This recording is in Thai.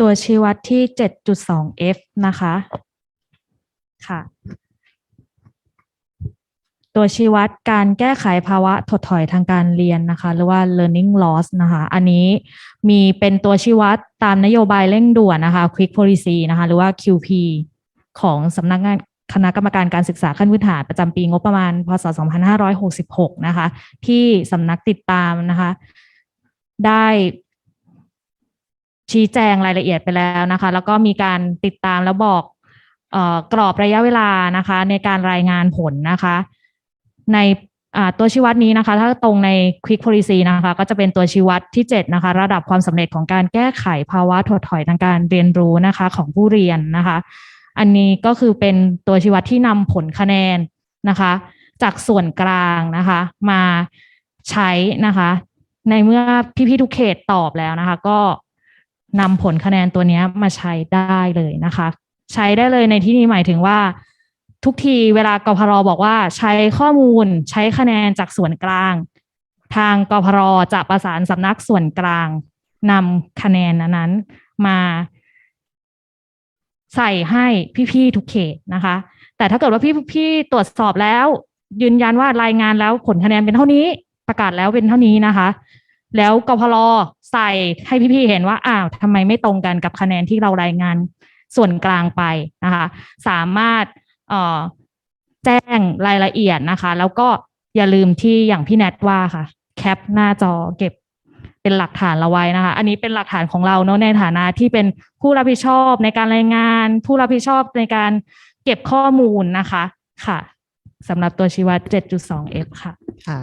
ตัวชี้วัดที่ 7.2f นะคะ ค่ะ ตัวชี้วัดการแก้ไขภาวะถดถอยทางการเรียนนะคะ หรือว่า learning loss นะคะ อันนี้มีเป็นตัวชี้วัดตามนโยบายเร่งด่วนนะคะ quick policy นะคะ หรือว่า QP ของสำนักงานคณะกรรมการการศึกษาขั้นพื้นฐานประจำปีงบประมาณ พศ 2566 นะคะ ที่สำนักติดตามนะคะ ได้ ชี้แจงรายละเอียดไปแล้วนะคะ แล้วก็มีการติดตามแล้วบอกอกรอบระยะเวลานะคะ ในการรายงานผลนะคะ ในตัวชี้วัดนี้นะคะ ถ้าตรงใน Quick Policy นะคะ ก็จะเป็นตัวชี้วัดที่ 7 นะคะ ระดับความสำเร็จของการแก้ไขภาวะถดถอยทางการเรียนรู้นะคะ ของผู้เรียนนะคะ อันนี้ก็คือเป็นตัวชี้วัดที่นำผลคะแนนนะคะ จากส่วนกลางนะคะ มาใช้นะคะ ในเมื่อพี่ๆทุกเขตตอบแล้วนะคะ ก็ นำผลคะแนนตัวนี้มาใช้ได้เลยนะคะ ใช้ได้เลยในที่นี้หมายถึงว่า ทุกทีเวลากพรบอกว่าใช้ข้อมูลใช้คะแนนจากส่วนกลาง ทางกพรจะประสานสำนักส่วนกลางนำคะแนนนั้นมา ใส่ให้พี่ๆทุกเขตนะคะ แต่ถ้าเกิดว่าพี่พี่ตรวจสอบแล้ว ยืนยันว่ารายงานแล้วผลคะแนนเป็นเท่านี้ ประกาศแล้วเป็นเท่านี้นะคะ แล้วกพรใส่ให้พี่ๆเห็นว่าอ้าวทำไมไม่ตรงกันกับคะแนนที่เรารายงานส่วนกลางไปนะคะ สามารถแจ้งรายละเอียดนะคะ แล้วก็อย่าลืมที่อย่างพี่แนทว่าค่ะ แคปหน้าจอเก็บเป็นหลักฐานเราไว้นะคะ อันนี้เป็นหลักฐานของเราเนาะในฐานะที่เป็นผู้รับผิดชอบในการรายงาน ผู้รับผิดชอบในการเก็บข้อมูลนะคะค่ะสำหรับตัวชีวัด 7.2f ค่ะ ค่ะ